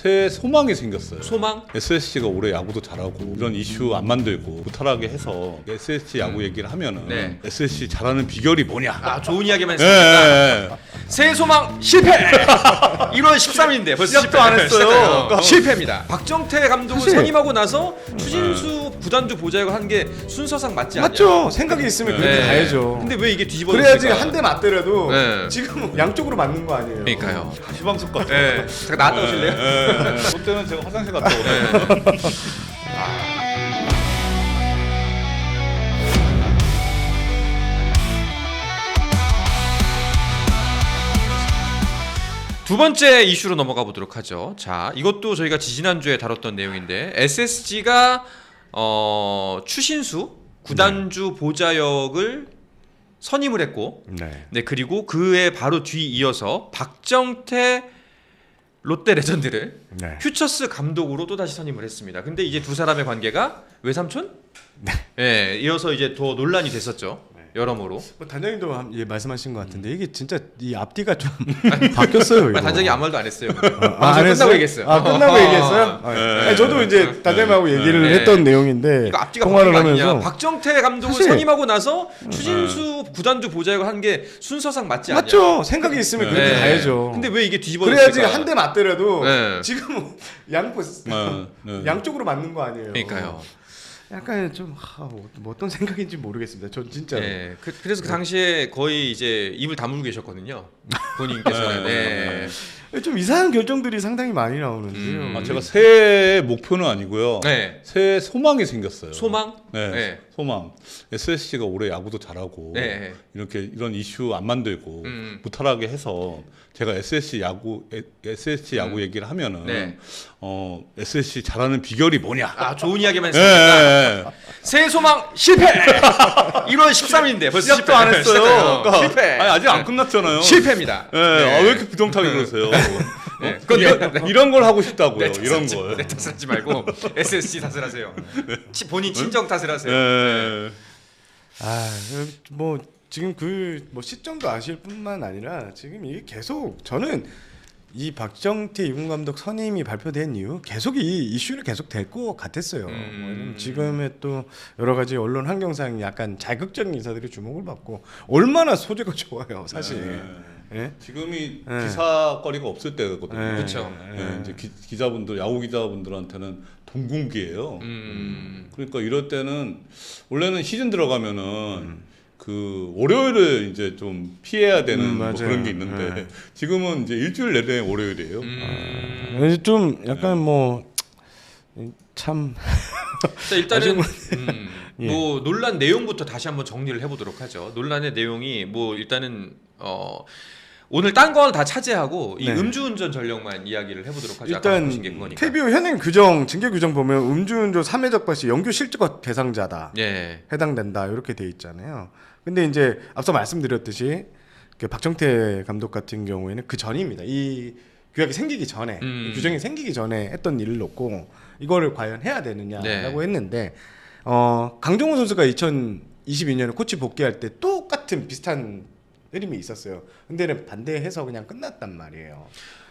새 소망이 생겼어요. 소망? SSC가 올해 야구도 잘하고 이런 이슈 안 만들고 무탈하게 해서 SSC 야구 얘기를 하면은 네. SSC 잘하는 비결이 뭐냐? 아 좋은 이야기만 예, 했습니다. 예, 예. 새 소망 실패. 1월 13일인데 벌써 시작도. 안 했어요. 실패입니다. 박정태 감독을 사실- 선임하고 나서 추신수 구단주 보좌역을 한게 순서상 맞지 않냐? 맞죠. 생각이 있으면 그렇게 네. 가야죠. 근데 왜 이게 뒤집어? 그래야지 한 대 맞더라도 네. 지금 양쪽으로 맞는 거 아니에요. 그러니까요. 가시방석 같아. 네. 잠깐 나갔다 오실래요? 예, 예. 그때는 제가 화장실 갔다 오고. 두 번째 이슈로 넘어가 보도록 하죠. 자, 이것도 저희가 지지난주에 다뤘던 내용인데 SSG가 어, 추신수 구단주 보좌역을 선임을 했고 네. 네, 그리고 그에 바로 뒤 이어서 박정태 롯데 레전드를 네. 퓨처스 감독으로 또 다시 선임을 했습니다. 근데 이제 두 사람의 관계가 외삼촌? 네. 이어서 이제 더 논란이 됐었죠. 여러모로. 뭐 단장님도 한- 예, 말씀하신 것 같은데 이게 진짜 이 앞뒤가 좀 바뀌었어요. 이거. 단장이 아무 말도 안 했어요. 아, 안 방송 했어요? 끝나고 얘기했어요. 아 끝나고 어, 얘기했어요? 어, 아, 네. 아니, 저도 이제 단장님하고 얘기를 네. 했던 내용인데 이거 앞뒤가 통화를 바뀐? 하면서 박정태 감독을 사실- 선임하고 나서 추신수 구단주 보좌역을 한 게 순서상 맞지 않냐? 맞죠. 생각이 있으면 네. 그렇게 가야죠. 근데 왜 이게 뒤집어? 그래야지 한 대 맞더라도 네. 지금 양보 네, 네. 양쪽으로 맞는 거 아니에요. 그러니까요. 약간 좀 하, 뭐, 뭐 어떤 생각인지 모르겠습니다. 전 진짜 네. 그, 래서그 당시에 거의 이제 입을 다물고 계셨거든요. 본인께서는. 네. 좀 이상한 결정들이 상당히 많이 나오는데요. 음. 아, 제가 새해 목표는 아니고요. 네. 새 소망이 생겼어요. 소망? 네, 네. 소망. SSC가 올해 야구도 잘하고 네. 이렇게 이런 이슈 안 만들고 음. 무탈하게 해서 제가 SSC 야구 에- SSC 야구 음. 얘기를 하면은 네. 어 SSC 잘하는 비결이 뭐냐? 아 좋은 이야기만 예, 했습니다. 예, 예. 새 소망 실패. 1월 13일인데 벌써 시작도 안 했어요. 그러니까 실패. 아니, 아직 안 끝났잖아요. 실패입니다. 예, 네. 아, 왜 이렇게 부정타게 그러세요? 네. 어? 그건 이런, 내- 이런 걸 하고 싶다고요. 내 탓을 이런 걸. 내 탓을 하지 말고 SSC 탓을 하세요. 치- 본인 친정 탓을 하세요. 예. 아, 뭐 지금 그 뭐 시점도 아실 뿐만 아니라 지금 이게 계속 저는 이 박정태 이군 감독 선임이 발표된 이후 계속 이 이슈를 계속 될것 같았어요. 음. 왜냐면 지금의 또 여러 가지 언론 환경상 약간 자극적인 인사들이 주목을 받고 얼마나 소재가 좋아요, 사실. 예? 지금이 네. 기사거리가 없을 때거든요. 네. 그쵸. 예, 이제 기, 기자분들 야구 기자분들한테는 동궁기예요. 음. 그러니까 이럴 때는 원래는 시즌 들어가면은 그 월요일을 이제 좀 피해야 되는 음, 뭐. 그런 게 있는데 네. 지금은 이제 일주일 내내 월요일이에요. 음. 예, 좀 약간 뭐참 자, 일단은 음, 예. 뭐 논란 내용부터 다시 한번 정리를 해보도록 하죠. 논란의 내용이 뭐 일단은 어 오늘 딴 건 다 차지하고 이 네. 음주운전 전력만 이야기를 해보도록 하죠. 일단. KBO 현행 규정 징계 규정 보면 음주운전 3회적 과시 영규 실적 대상자다. 예. 해당된다 이렇게 돼 있잖아요. 근데 이제 앞서 말씀드렸듯이 그 박정태 감독 같은 경우에는 그 전입니다. 이 규약이 생기기 전에 음. 이 규정이 생기기 전에 했던 일을 놓고 이거를 과연 해야 되느냐라고 네. 했는데 어, 강정호 선수가 2022년에 코치 복귀할 때 똑같은 비슷한 흐름이 있었어요. 근데는 반대해서 그냥 끝났단 말이에요.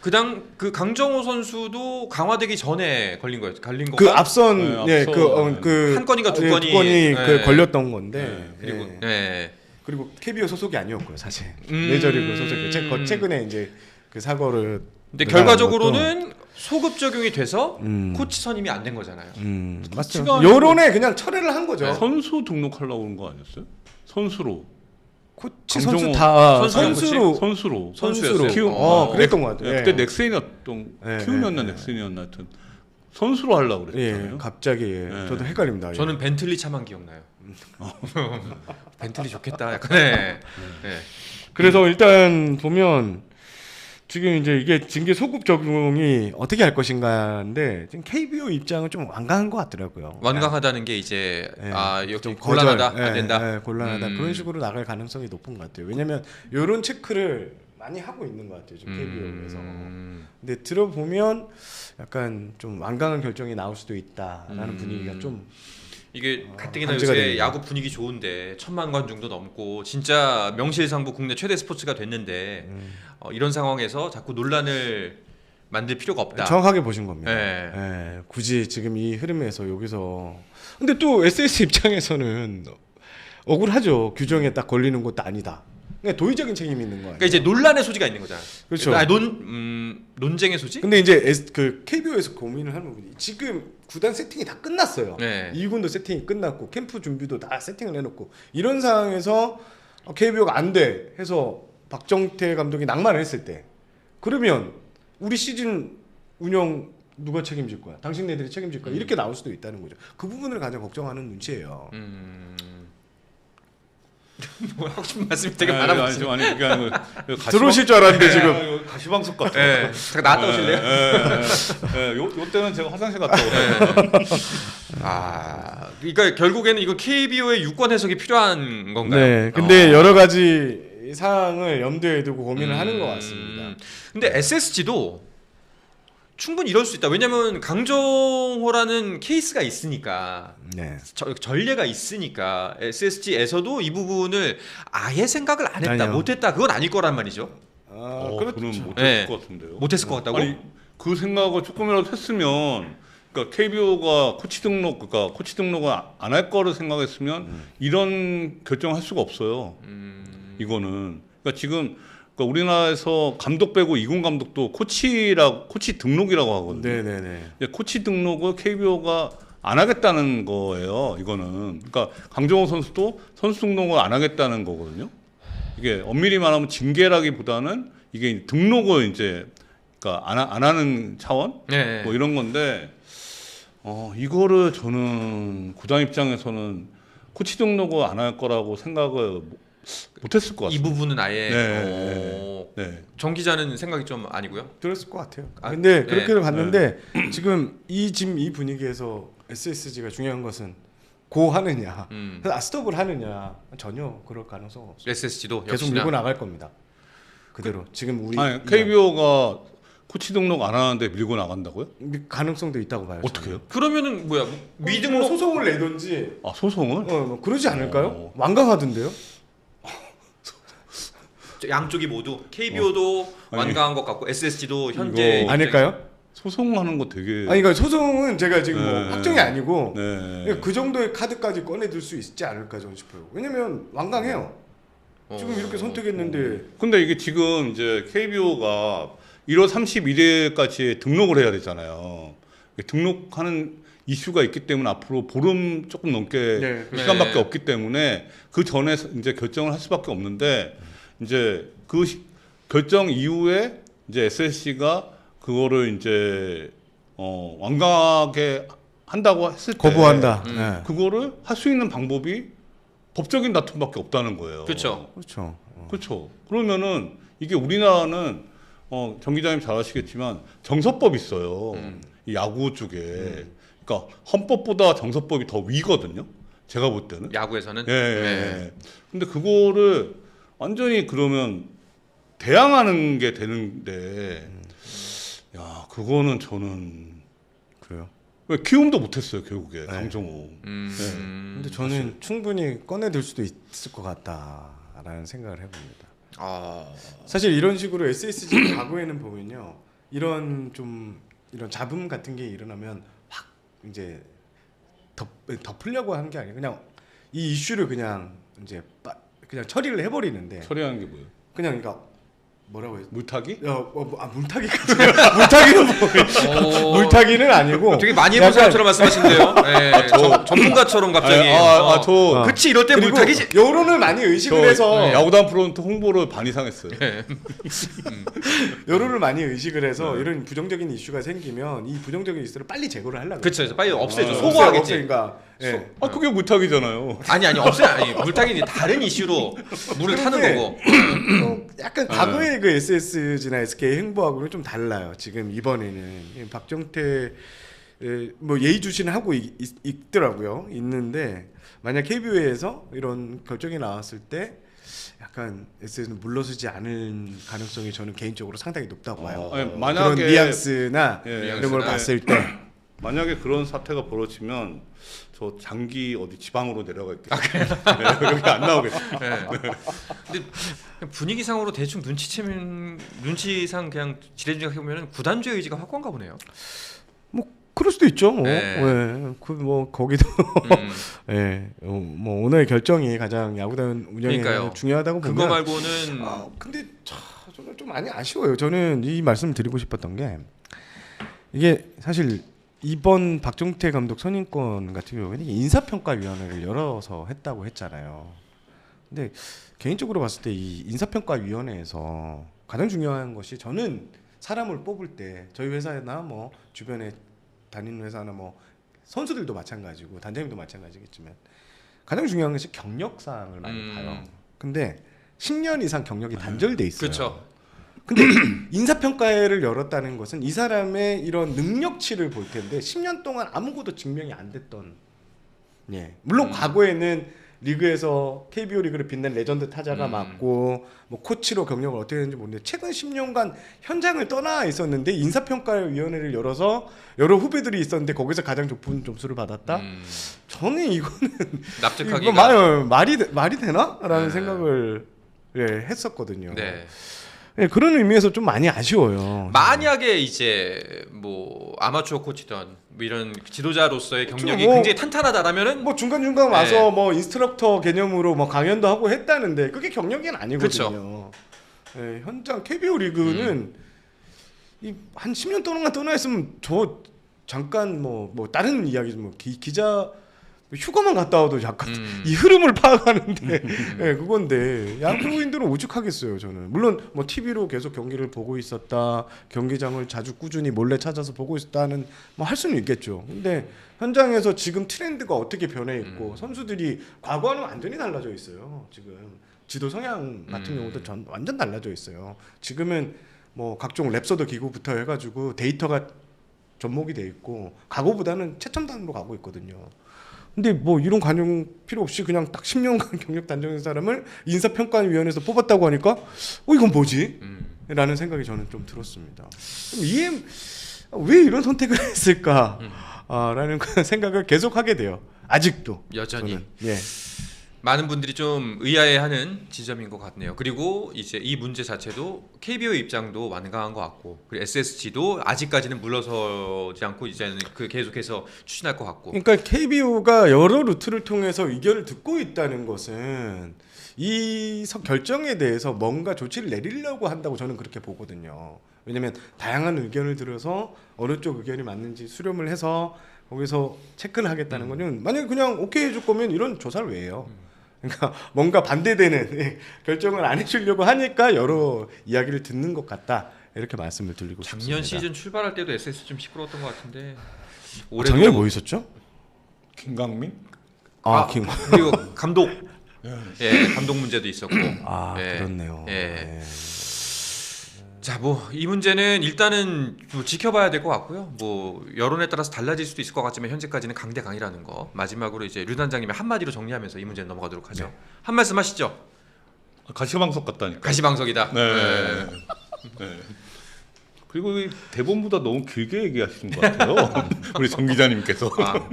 그당 그 강정호 선수도 강화되기 전에 걸린 거였 걸린 그 거가 앞선 네, 예, 앞서, 그, 어, 네. 그한 건인가 두 예, 건이, 건이 네. 그 걸렸던 건데 네, 그리고 예. 네. 그리고 KBO 소속이 아니었고요 사실 음. 메이저리그 소속이 최, 거- 최근에 이제 그 사고를 근데 결과적으로는 소급 적용이 돼서 음. 코치 선임이 안 된 거잖아요. 음, 맞죠 여론에 그냥 철회를 한 거죠 네. 선수 등록하려고 그런 거 아니었어요? 선수로. 코치 선수 다 선수랑 선수로 선수로. 선수로 키우- 어, 어, 그랬던 것 같아요 예, 예. 그때 네, 키움이었나 네, 네. 넥센이었나 하여튼 선수로 하려고 예, 그랬잖아요. 갑자기 예. 네. 저도 헷갈립니다 예. 저는 벤틀리 차만 기억나요. 벤틀리 좋겠다. 약간 네. 네. 그래서 일단 보면 지금 이제 이게 징계 소급 적용이 어떻게 할 것인가인데 지금 KBO 입장은 좀 완강한 것 같더라고요 완강하다는 게 이제 예, 아 여기 좀 거절, 곤란하다 예, 안 된다. 예, 곤란하다 음. 그런 식으로 나갈 가능성이 높은 것 같아요. 왜냐하면 이런 체크를 많이 하고 있는 것 같아요. 지금 KBO에서. 음. 근데 들어보면 약간 좀 완강한 결정이 나올 수도 있다라는 음. 분위기가 좀 이게 가뜩이나 반지가 요새 됩니다. 야구 분위기 좋은데 천만 관중도 넘고 진짜 명실상부 국내 최대 스포츠가 됐는데 음. 어, 이런 상황에서 자꾸 논란을 만들 필요가 없다. 정확하게 보신 겁니다. 예. 예, 굳이 지금 이 흐름에서 여기서 근데 또 SS 입장에서는 억울하죠. 규정에 딱 걸리는 것도 아니다. 그러니까 도의적인 책임이 있는 거예요. 그러니까 이제 논란의 소지가 있는 거잖아. 그렇죠. 아, 논 음, 논쟁의 소지? 근데 이제 S, 그 KBO에서 고민을 하는 부분이 지금 구단 세팅이 다 끝났어요. 네. 2군도 세팅이 끝났고 캠프 준비도 다 세팅을 해놓고 이런 상황에서 KBO가 안 돼 해서 박정태 감독이 낭만을 했을 때 그러면 우리 시즌 운영 누가 책임질 거야? 당신네들이 책임질 거야? 이렇게 나올 수도 있다는 거죠. 그 부분을 가장 걱정하는 눈치예요. 음. 뭐 하고 싶은 말씀이 되게 아니, 많아 아니, 보이시네. 아니, 그게 아니고 이거 가시방- 들어오실 줄 알았는데 지금 아, 가시방석 같아. 예. 잠깐 나갔다 오실래요? 예, 예, 예. 요, 요 때는 제가 화장실 갔다 오요 아, 그러니까 결국에는 이거 KBO의 유권 해석이 필요한 건가요? 네, 근데 어. 여러 가지 사항을 염두에 두고 고민을 하는 것 음, 같습니다. 근데 SSG도 충분히 이럴 수 있다. 왜냐면 강정호라는 케이스가 있으니까 네. 저- 전례가 있으니까 SSG에서도 이 부분을 아예 생각을 안 했다, 아니요. 못했다. 그건 아닐 거란 말이죠. 아, 어, 그렇죠. 저는 못했을 네. 것 같은데요. 못했을 것 같다고? 아니 그 생각을 조금이라도 했으면 그러니까 KBO가 코치 등록 그러니까 코치 등록을 안 할 거를 생각했으면 이런 결정할 수가 없어요. 음, 이거는 그러니까 지금 그러니까 우리나라에서 감독 빼고 이군 감독도 코치라 코치 등록이라고 하거든요. 네네네. 근데 코치 등록을 KBO가 안 하겠다는 거예요. 이거는 그러니까 강정호 선수도 선수 등록을 안 하겠다는 거거든요. 이게 엄밀히 말하면 징계라기보다는 이게 등록을 이제 그러니까 안, 하- 안 하는 차원 네. 뭐 이런 건데 어 이거를 저는 구단 입장에서는 코치 등록을 안 할 거라고 생각을 못했을 것이 같아요. 부분은 아예 네, 어, 네. 정 기자는 생각이 좀 아니고요. 들었을 것 같아요. 아, 근데 네. 그렇게 봤는데 지금 이 지금 이 분위기에서 SSG가 중요한 것은 고 하느냐, 음. 아 스톱을 하느냐 전혀 그럴 가능성 없어요. SSG도 계속 역시나 밀고 나갈 겁니다. 그대로 지금 우리 아니 KBO가 코치 등록 안 하는데 밀고 나간다고요? 이 가능성도 있다고 봐요. 어떻게요? 그러면은 뭐야 저는. 미등록 소송을 내든지 아 소송을? 어, 뭐 그러지 않을까요? 어. 완강하던데요? 양쪽이 모두 KBO도 어. 완강한 것 같고 SSG도 현재 아닐까요? 소송하는 거 되게 아니 그러니까 소송은 제가 지금 뭐 네. 확정이 아니고 네. 그러니까 그 정도의 카드까지 꺼내들 수 있지 않을까 저는 싶어요. 왜냐면 완강해요. 어. 지금 이렇게 선택했는데 근데 이게 지금 이제 KBO가 1월 31일까지 등록을 해야 되잖아요. 등록하는 이슈가 있기 때문에 앞으로 보름 조금 넘게 네. 시간밖에 네. 없기 때문에 그 전에 이제 결정을 할 수밖에 없는데 이제 그 시- 결정 이후에 이제 SSC가 그거를 이제 어 완강하게 한다고 했을 때 거부한다. 음. 네. 그거를 할 수 있는 방법이 법적인 다툼밖에 없다는 거예요. 그렇죠. 그렇죠. 어. 그렇죠. 그러면은 이게 우리나라는 어, 정 기자님 잘 아시겠지만 정서법 있어요. 음. 이 야구 쪽에. 그러니까 헌법보다 정서법이 더 위거든요. 제가 볼 때는. 야구에서는 예, 예, 네. 예. 근데 그거를 완전히 그러면 대항하는 게 되는데 야, 그거는 저는 그래요. 왜 키움도 못 했어요, 결국에. 네. 강정호. 음. 근데 저는 충분히 꺼내들 수도 있을 것 같다라는 생각을 해봅니다. 아. 사실 이런 식으로 SSG 과거에는 보면요, 이런 좀 이런 잡음 같은 게 일어나면 확 이제 덮 덮으려고 하는 게 아니라 그냥 이 이슈를 그냥 이제 빠, 그냥 처리를 해버리는데 처리하는 게 뭐예요? 그냥 그러니까 뭐라고 해야 물타기? 야, 어, 뭐, 아 물타기까지 물타기는 뭐 어, 물타기는 아니고 되게 많이 해본 사람처럼 말씀하시는데요. 예, 전- 전문가처럼 갑자기. 아, 어. 아, 저 어. 그치 이럴 때 그리고 물타기지. 여론을 많이 의식을 저 해서 네. 야구단 프론트 홍보를 반 이상 했어요. 여론을 많이 의식을 해서 이런 부정적인 이슈가 생기면 이 부정적인 이슈를 빨리 제거를 하려고 그렇죠. 그래서 빨리 없애죠. 아, 소거하겠지. 그러니까 예. 아, 그게 물타기잖아요. 아니 아니 없애 아니 물타기는 다른 이슈로 물을 타는 거고. 좀 약간 과거의 그 SSG나 SK 행보하고는 좀 달라요. 지금 이번에는 이 박정태 에, 뭐 예의주시는 하고 있, 있, 더라고요 있는데 만약 KBO에서 이런 결정이 나왔을 때 약간 SS는 물러서지 않을 가능성이 저는 개인적으로 상당히 높다고 봐요. 아니, 그런 만약에 뉘앙스나 예, 이런 걸 뉘앙스나. 봤을 때 만약에 그런 사태가 벌어지면 저 장기 어디 지방으로 내려가 있겠어요. 네, 여기 안 나오겠어요. 네. 근데 그냥 분위기상으로 대충 눈치채면 눈치상 그냥 지레주가 해보면 구단주의 의지가 확고한가 보네요. 그럴 수도 있죠. 뭐. 네. 예. 그뭐 거기도 음, 예. 어, 뭐 오늘 결정이 가장 야구단 운영에 그러니까요. 중요하다고 보면 그거 말고는 아, 근데 차, 저는 좀 많이 아쉬워요. 저는 이 말씀을 드리고 싶었던 게 이게 사실 이번 박종태 감독 선임권 같은 경우에는 인사평가위원회를 열어서 했다고 했잖아요. 근데 개인적으로 봤을 때 이 인사평가위원회에서 가장 중요한 것이 저는 사람을 뽑을 때 저희 회사나 뭐 주변에 다니는 회사나 뭐 선수들도 마찬가지고 단장님도 마찬가지겠지만 가장 중요한 것이 경력 사항을 많이 음. 봐요. 근데 10년 이상 경력이 단절돼 있어요. 그렇죠. 근데 인사평가회를 열었다는 것은 이 사람의 이런 능력치를 볼 텐데 10년 동안 아무것도 증명이 안 됐던 예. 물론 음. 과거에는 리그에서 KBO 리그를 빛낸 레전드 타자가 음. 맞고 뭐 코치로 경력을 어떻게 했는지 모르는데 최근 10년간 현장을 떠나 있었는데 인사평가위원회를 열어서 여러 후배들이 있었는데 거기서 가장 높은 점수를 받았다. 음, 저는 이거는 납득하기가 이거 말, 말이 되- 말이 되나라는 네. 생각을 예, 했었거든요. 네. 예, 그런 의미에서 좀 많이 아쉬워요. 만약에 이제 뭐 아마추어 코치던 뭐 이런 지도자로서의. 경력이 뭐- 굉장히 탄탄하다라면은 뭐 중간 중간 네. 와서 뭐 인스트럭터 개념으로 뭐 강연도 하고 했다는데 그게 경력은 아니거든요. 예, 현장 KBO 리그는 음. 이한 10년 동안 떠나 있으면 저 잠깐 뭐뭐 다른 이야기 뭐 기, 기자 휴가만 갔다 와도 약간 음. 이 흐름을 파악하는데 예, 그건데 야구인들은 오죽하겠어요 저는 물론 뭐 TV로 계속 경기를 보고 있었다 경기장을 자주 꾸준히 몰래 찾아서 보고 있었다는 뭐 할 수는 있겠죠 근데 현장에서 지금 트렌드가 어떻게 변해 있고 음. 선수들이 과거와는 완전히 달라져 있어요 지금 지도 성향 같은 음. 경우도 전 완전 달라져 있어요 지금은 뭐 각종 랩서더 기구부터 해가지고 데이터가 접목이 돼 있고 과거보다는 최첨단으로 가고 있거든요. 근데 뭐 이런 관용 필요 없이 그냥 딱 10년간 경력 단정된 사람을 인사평가위원회에서 뽑았다고 하니까 어 이건 뭐지? 음. 라는 생각이 저는 좀 들었습니다. 이해 왜 이런 선택을 했을까? 음. 아, 라는 그 생각을 계속 하게 돼요. 아직도 여전히 저는. 예. 많은 분들이 좀 의아해하는 지점인 것 같네요. 그리고 이제 이 문제 자체도 KBO 입장도 완강한 것 같고, 그리고 SSG도 아직까지는 물러서지 않고 이제는 그 계속해서 추진할 것 같고. 그러니까 KBO가 여러 루트를 통해서 의견을 듣고 있다는 것은 이 서- 결정에 대해서 뭔가 조치를 내리려고 한다고 저는 그렇게 보거든요. 왜냐하면 다양한 의견을 들어서 어느 쪽 의견이 맞는지 수렴을 해서 거기서 체크를 하겠다는 거는 만약에 그냥 오케이 해줄 거면 이런 조사를 왜 해요? 그러니까 뭔가 반대되는 예, 결정을 안 해주려고 하니까 여러 이야기를 듣는 것 같다 이렇게 말씀을 드리고 작년 싶습니다. 시즌 출발할 때도 SS 좀 시끄러웠던 것 같은데 아, 작년에 뭐 있었죠? 김강민? 아, 아, 킹. 그리고 감독 예 감독 문제도 있었고 아 예. 그렇네요. 예. 예. 자 뭐 이 문제는 일단은 좀 지켜봐야 될 것 같고요 뭐 여론에 따라서 달라질 수도 있을 것 같지만 현재까지는 강대강이라는 거 마지막으로 이제 류 단장님이 한마디로 정리하면서 이 문제는 넘어가도록 하죠 한 말씀 하시죠 가시방석 같다니까. 가시방석이다 네. 네. 그리고 이 대본보다 너무 길게 얘기하시는 것 같아요. 우리 정 기자님께서. 아,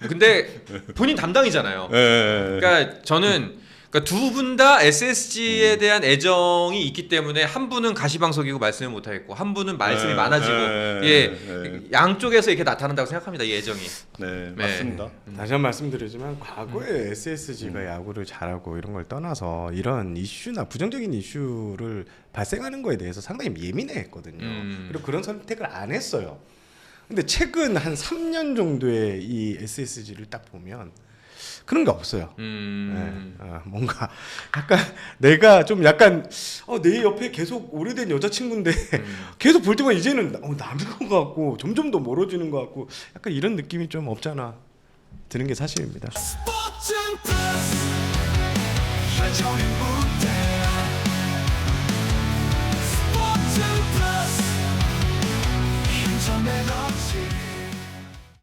근데 본인 담당이잖아요 네. 그러니까 저는 그러니까 두 분 다 SSG에 대한 애정이 있기 때문에 한 분은 가시방석이고 말씀을 못 하겠고 한 분은 말씀이 네, 많아지고 네, 예 네. 양쪽에서 이렇게 나타난다고 생각합니다 이 애정이 네, 네. 맞습니다. 다시 한번 말씀드리지만 과거에 SSG가 야구를 잘하고 이런 걸 떠나서 이런 이슈나 부정적인 이슈를 발생하는 거에 대해서 상당히 예민해했거든요. 음. 그리고 그런 선택을 안 했어요. 근데 최근 한 3년 정도의 이 SSG를 딱 보면 그런 게 없어요. 음... 네, 어, 뭔가 약간 내가 좀 약간 어, 내 옆에 계속 오래된 여자친구인데 음... 계속 볼 때마다 이제는 어, 남인 것 같고 점점 더 멀어지는 것 같고 약간 이런 느낌이 좀 없잖아 드는 게 사실입니다.